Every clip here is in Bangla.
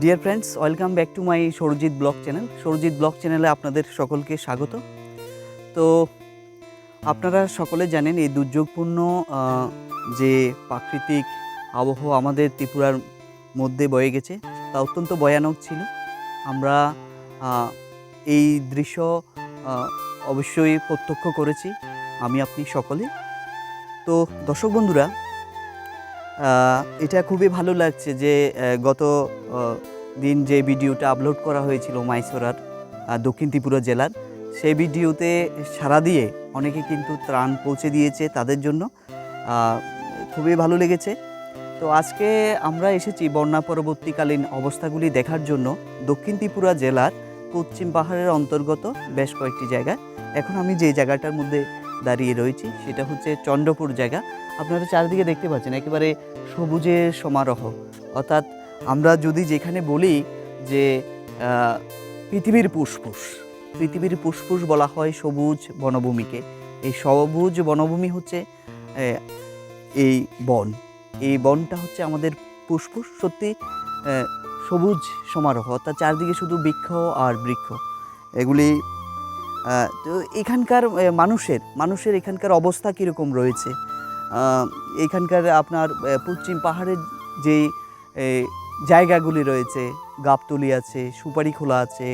Dear friends welcome back to my Sarjit blog channel Sarjit blog চ্যানেলে আপনাদের সকলকে স্বাগত। তো, আপনারা সকলে জানেন এই দুর্যোগপূর্ণ যে প্রাকৃতিক আবহাওয়া আমাদের ত্রিপুরার মধ্যে বয়ে গেছে, তা অত্যন্ত ভয়ানক ছিল। আমরা এই দৃশ্য অবশ্যই প্রত্যক্ষ করেছি, আমি, আপনি সকলে। তো, দর্শক বন্ধুরা এটা খুবই ভালো লাগছে যে গত দিন যে ভিডিওটা আপলোড করা হয়েছিল মাইসোরার দক্ষিণ ত্রিপুরা জেলার, সেই ভিডিওতে সারা দিয়ে অনেকে কিন্তু ত্রাণ পৌঁছে দিয়েছে তাদের জন্য। খুবই ভালো লেগেছে। তো আজকে আমরা এসেছি বন্যা পরবর্তীকালীন অবস্থাগুলি দেখার জন্য দক্ষিণ ত্রিপুরা জেলার পশ্চিম পাহাড়ের অন্তর্গত বেশ কয়েকটি জায়গা এখন আমি যে জায়গাটার মধ্যে দাঁড়িয়ে রয়েছি, সেটা হচ্ছে চন্দ্রপুর জায়গা। আপনারা চারিদিকে দেখতে পাচ্ছেন, একেবারে সবুজে সমারোহ। অর্থাৎ আমরা যদি যেখানে বলি যে পৃথিবীর পুষ্পুষ পৃথিবীর পুষ্পুষ বলা হয় সবুজ বনভূমিকে। এই সবুজ বনভূমি হচ্ছে এই বন। এই বনটা হচ্ছে আমাদের পুষ্পুষ সত্যি সবুজ সমারোহ। অর্থাৎ চারদিকে শুধু বৃক্ষ আর বৃক্ষ। এগুলি তো এখানকার মানুষের মানুষের এখানকার অবস্থা কীরকম রয়েছে? এখানকার আপনার পশ্চিম পাহাড়ের যে জায়গাগুলি রয়েছে, গাবতলি আছে, সুপারিখোলা আছে,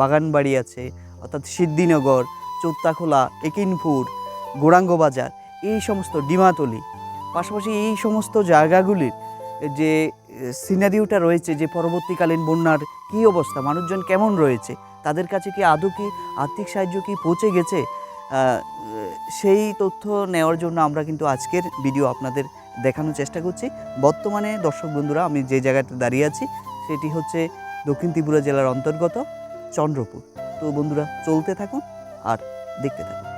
বাগানবাড়ি আছে, অর্থাৎ সিদ্ধিনগর, চোত্তাখোলা, একিনপুর গোরাঙ্গ বাজার এই সমস্ত ডিমাতলি, পাশাপাশি এই সমস্ত জায়গাগুলির যে সিনারিওটা রয়েছে যে, পরবর্তীকালীন বন্যার কী অবস্থা, মানুষজন কেমন রয়েছে তাদের কাছে কি আদৌ কি আর্থিক সাহায্য কি পৌঁছে গেছে? সেই তথ্য নেওয়ার জন্য আমরা কিন্তু আজকের ভিডিও আপনাদের দেখানোর চেষ্টা করছি। বর্তমানে দর্শক বন্ধুরা, আমি যে জায়গাটা দাঁড়িয়ে আছি, সেটি হচ্ছে দক্ষিণ ত্রিপুরা জেলার অন্তর্গত চন্দ্রপুর। তো বন্ধুরা, চলতে থাকুন আর দেখতে থাকুন।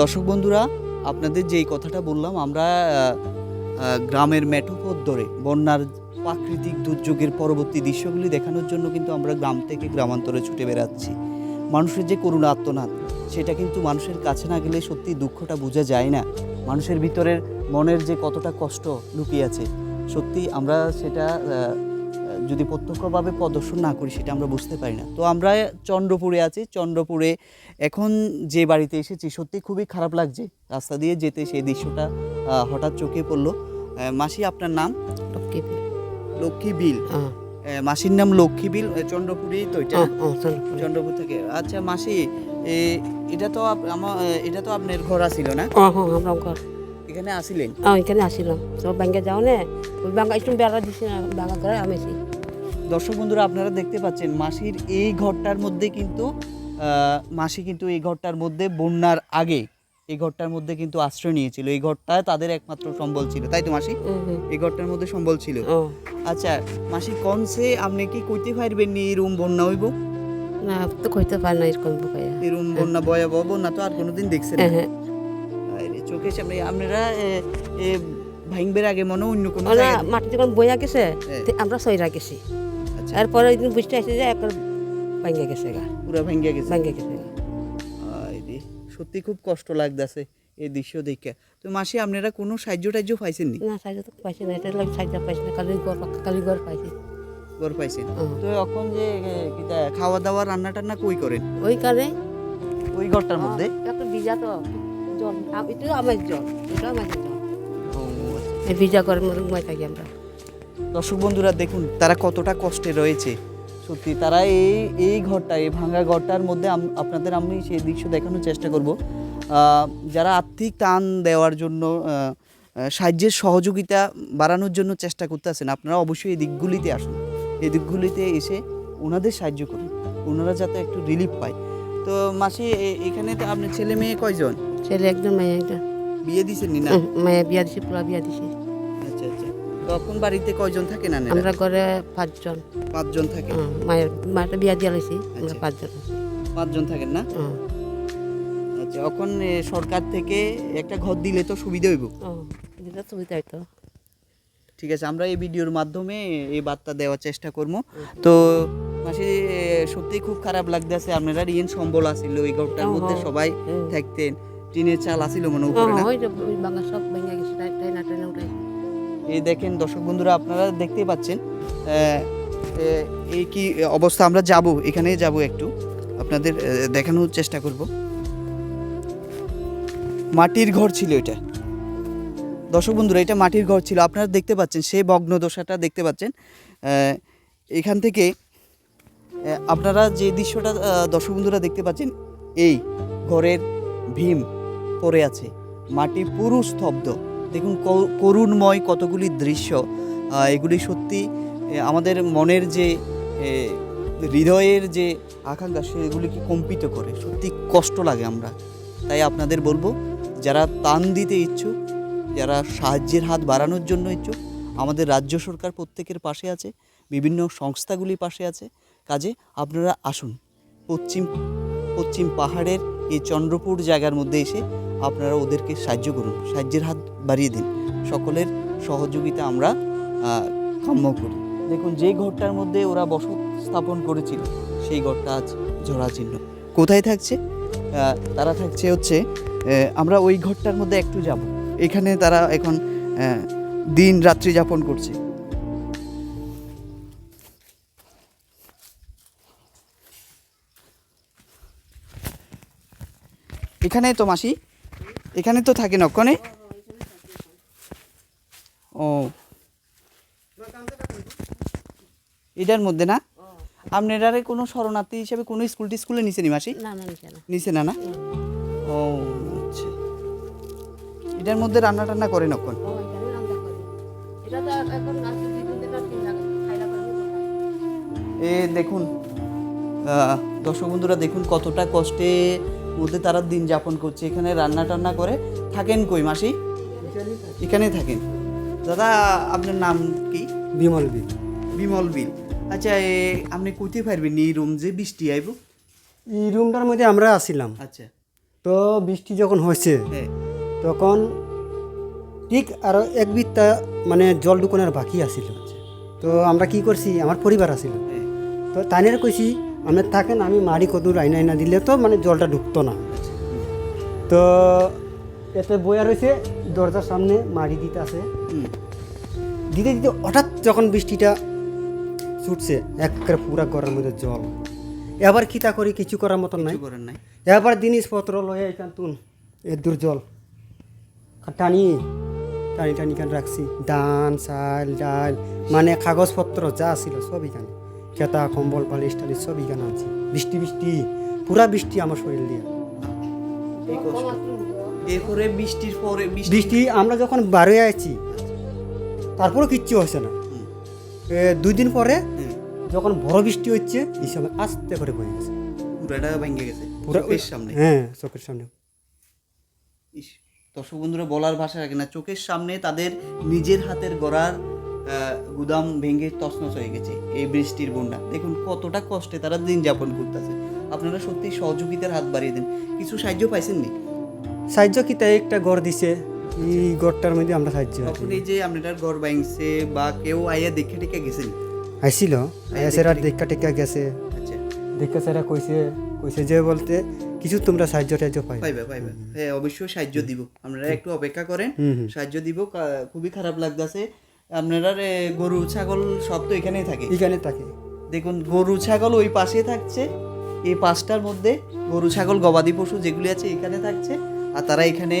দর্শক বন্ধুরা, আপনাদের যেই কথাটা বললাম, আমরা গ্রামের মেঠোপথ ধরে বন্যার প্রাকৃতিক দুর্যোগের পরবর্তী দৃশ্যগুলি দেখানোর জন্য কিন্তু আমরা গ্রাম থেকে গ্রামান্তরে ছুটে বেড়াচ্ছি। মানুষের যে করুণা আত্মনাদ সেটা কিন্তু মানুষের কাছে না গেলে সত্যি দুঃখটা বোঝা যায় না। মানুষের ভিতরের মনের যে কতটা কষ্ট লুকিয়ে আছে, সত্যি আমরা সেটা যদি প্রত্যক্ষভাবে প্রদর্শন না করি সেটা আমরা বুঝতে পারি না। তো আমরা চন্দ্রপুরে আছি। চন্দ্রপুরে এখন যে বাড়িতে এসেছি সত্যি খুবই খারাপ লাগছে। রাস্তা দিয়ে যেতে সেই দৃশ্যটা হঠাৎ চোখে পড়ল। মাসি আপনার নাম? লক্ষ্মী বিল। হ্যাঁ আহ, মাসির নাম লক্ষ্মী বিল। চন্দ্রপুরেই তো এটা? চন্দ্রপুর। থেকে। আচ্ছা মাসি এটা তো আমার এটা তো আপনার ঘর আসিল না? হ্যাঁ আমরা ঘর। এখানে আসিলেন? এখানে আসিলাম। সব ব্যাংকে যাও না ওই ব্যাংকে একটু বেড়া দিছি না করে দর্শক বন্ধুরা আপনারা দেখতে পাচ্ছেন মাসির এই ঘরটার মধ্যে কিন্তু মাসি কিন্তু এই ঘরটার মধ্যে বন্যার আগে এই ঘরটার মধ্যে কিন্তু আশ্রয় নিয়েছিল। এই ঘরটা তাদের একমাত্র সম্বল ছিল। তাই তো মাসি? এই ঘরটার মধ্যে সম্বল ছিল। আচ্ছা মাসি কনসে আপনি কি কইতে পারবেন নি এই রুম বন্যা হইব? না তো কইতে পারি না এরকম রুম বন্যা ভয়াবহ বন্যা তো আর কোনোদিন দেখছেন না। হ্যাঁ হ্যাঁ। চোখের সামনে আপনারা ভাঙবের আগে মনে অন্য কোনো মাটি যখন বইয়া গেছে হ্যাঁ। আমরা সইরা গেছি। এরপরে ওই দিন বুঝতে আসে যে একবার ভাঙ্গে গেছে গা। পুরো ভেঙে গেছে? ভাঙ্গে গেছে গা। সত্যি খুব কষ্ট লাগতেছে এই দৃশ্য দেখে। তো মাসি আপনারা কোনো সাহায্য টাহ্য পাইছেননি না? সাইজ তো পাইছে না এটা লাগে সাইজ পাইছে না কালি ঘর কালি ঘর পাইছে। ঘর পাইছেন? তো এখন যে খাওয়া দাওয়া রান্না টান্না কই করেন? ওই কারণে ওই ঘরটার মধ্যে? একটা ভিজা তো জল এটা আমার জল এটা আমার জল। আচ্ছা। এই ভিজা ঘরের মধ্যে ঘুমাই থাকি আমরা। দর্শক বন্ধুরা দেখুন তারা কতটা কষ্টে রয়েছে। সত্যি তারা এই এই ঘরটা এই ভাঙা ঘরটার মধ্যে আপনাদের আমি সেই দৃশ্য দেখানোর চেষ্টা করব। যারা আর্থিক টান দেওয়ার জন্য সাহায্যের সহযোগিতা বাড়ানোর জন্য চেষ্টা করতেছেন আপনারা অবশ্যই এই দিকগুলিতে আসুন। এই দিকগুলিতে এসে ওনাদের সাহায্য করুন ওনারা যাতে একটু রিলিফ পায়। তো মাসি এখানে তো আপনার ছেলে মেয়ে কয়জন? ছেলে একজন মেয়ে একজন বিয়ে দিছেন না? মেয়ে বিয়া দিছে পুরা বিয়া দিছে। তখন বাড়িতে কয়জন থাকেন না আমরা ঘরে পাঁচজন। পাঁচজন থাকে। হুম, মায়ের বিয়া দিয়া লাইছি আমরা আচ্ছা। পাঁচজন। পাঁচজন থাকেন না? আচ্ছা এখন সরকার থেকে একটা ঘর দিলে তো সুবিধা হইব। সুবিধা হইতো। ঠিক আছে আমরা এই ভিডিওর মাধ্যমে এই বার্তা দেওয়ার চেষ্টা করব। তো মাসি সত্যি খুব খারাপ লাগতেছে আপনারা রিয়েন সম্বল আছিল ওই ঘরটার মধ্যে সবাই থাকতেন টিনের চাল আসিল মনে উপরে না? সব ভেঙে গেছে এই দেখেন দর্শক বন্ধুরা, আপনারা দেখতেই পাচ্ছেন এই কি অবস্থা, আমরা যাব এখানে যাব একটু। আপনাদের দেখানোর চেষ্টা করব। মাটির ঘর ছিল এটা। দর্শক বন্ধুরা, এটা মাটির ঘর ছিল। আপনারা দেখতে পাচ্ছেন, সেই ভগ্ন দশাটা দেখতে পাচ্ছেন। এখান থেকে আপনারা যে দৃশ্যটা দর্শক বন্ধুরা দেখতে পাচ্ছেন, এই ঘরের ভীম পড়ে আছে। মাটি পুরো স্তব্ধ। দেখুন করুণময় কতগুলি দৃশ্য এগুলি সত্যি আমাদের মনের যে হৃদয়ের যে আকাঙ্ক্ষা, সেগুলিকে কম্পিত করে। সত্যি কষ্ট লাগে আমরা। তাই আপনাদের বলব, যারা তান দিতে ইচ্ছুক, যারা সাহায্যের হাত বাড়ানোর জন্য ইচ্ছুক, আমাদের রাজ্য সরকার প্রত্যেকের পাশে আছে, বিভিন্ন সংস্থাগুলি পাশে আছে। কাজে আপনারা আসুন। পশ্চিম পশ্চিম পাহাড়ের এই চন্দ্রপুর জায়গার মধ্যে এসে আপনারা ওদেরকে সাহায্য করুন। সাহায্যের হাত বাড়িয়ে দিন। সকলের সহযোগিতা আমরা কাম্য করি। দেখুন, যে ঘরটার মধ্যে ওরা বসত স্থাপন করেছিল, সেই ঘরটা আজ জরাজীর্ণ। কোথায় থাকছে? তারা থাকছে হচ্ছে আমরা ওই ঘরটার মধ্যে একটু যাব। এখানে তারা এখন দিন রাত্রি যাপন করছে। এখানে তো মাসি, এখানে তো থাকে নক্ষণে। এটার মধ্যে না? আপনারা কোনো শরণার্থী হিসেবে কোনো স্কুল টিস্কুলে নিচে নি মাসি? না না নিচে না। না ও আচ্ছা। এটার মধ্যে রান্না টান্না করে নক্ষণ ও, এখানে? এ দেখুন দর্শক বন্ধুরা দেখুন কতটা কষ্টের মধ্যে তারা দিন যাপন করছে। এখানে রান্না টান্না করে থাকেন কই মাসি? এখানেই থাকেন। দাদা আপনার নাম কি? বিমল বিল। বিমল বিল। আচ্ছা এ আপনি কইতে পারবেন এই রুম যে বৃষ্টি আইব? এই রুমটার মধ্যে আমরা আসিলাম আচ্ছা। তো বৃষ্টি যখন হয়েছে হ্যাঁ। তখন ঠিক আরও এক বিত্তা মানে জল ঢুকানোর বাকি আসিল তো আমরা কি করছি আমার পরিবার আসিল হ্যাঁ। তো তাইনের কইছি আমরা থাকেন আমি মারি কদুর আইনা আইনা দিলে তো মানে জলটা ঢুকতো না। তো এতে বইয়া রয়েছে দরজার সামনে মারি দিতে আছে দিতে দিতে হঠাৎ যখন বৃষ্টিটা ছুটছে একেবারে পুরা ঘরের মধ্যে জল। এবার খিতা করি কিছু করার মতন নাই। করেন নাই। এবার জিনিসপত্র লয়ে এখান তুন এ দূর জল। টানি টানি টানি কেন রাখছি? ধান চাল ডাল মানে কাগজপত্র যা ছিল সব এখানে। খেতা কম্বল বালিশ টালিশ সব এখানে আনছি বৃষ্টি বৃষ্টি পুরা বৃষ্টি আমার শরীর দিয়ে। এরপরে বৃষ্টির পরে বৃষ্টি আমরা যখন বারোয় আছি তারপরেও কিচ্ছু হয়েছে না। দুই দিন পরে যখন বড় বৃষ্টি হচ্ছে এই সময় আস্তে করে বয়ে গেছে। পুরাটা ভেঙে গেছে পুরা চোখের সামনে। হ্যাঁ চোখের সামনে। দর্শক বন্ধুরা বলার ভাষা রাখে না। চোখের সামনে তাদের নিজের হাতের গড়ার গুদাম ভেঙে তছনছ হয়ে গেছে এই বৃষ্টির বন্যা। দেখুন কতটা কষ্টে তারা দিন যাপন করতেছে। আপনারা সত্যি সহযোগিতার হাত বাড়িয়ে দেন। কিছু সাহায্য পাইছেননি সাহায্য কি তাই একটা গড় দিছে এই গড়টার মধ্যে আমরা সাহায্য। তখন এই যে আপনার ঘর ভাঙছে বা কেউ আইয়া দেখে টেকে গেছেন? আইছিল এসেরা দেখা টেকা গেছে। আচ্ছা। দেখা সেরা কইছে কইছে যে বলতে কিছু তোমরা সাহায্য টাহায্য পাই পাইবে পাইবে। হ্যাঁ অবশ্যই সাহায্য দিব। আপনারা একটু অপেক্ষা করেন। সাহায্য দিব খুবই খারাপ লাগতেছে। আপনারা গরু ছাগল সব তো এখানেই থাকে? এখানে থাকে। দেখুন গরু ছাগল ওই পাশে থাকছে। এই পাঁচটার মধ্যে গরু ছাগল গবাদি পশু যেগুলি আছে এখানে থাকছে। আর তারা এখানে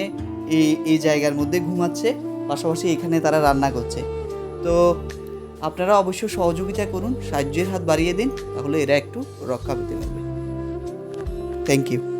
এই এই জায়গার মধ্যে ঘুমাচ্ছে, পাশাপাশি এখানে তারা রান্না করছে। তো আপনারা অবশ্য সহযোগিতা করুন, সাহায্যের হাত বাড়িয়ে দিন, তাহলে এরা একটু রক্ষা পেতে পারবে। Thank you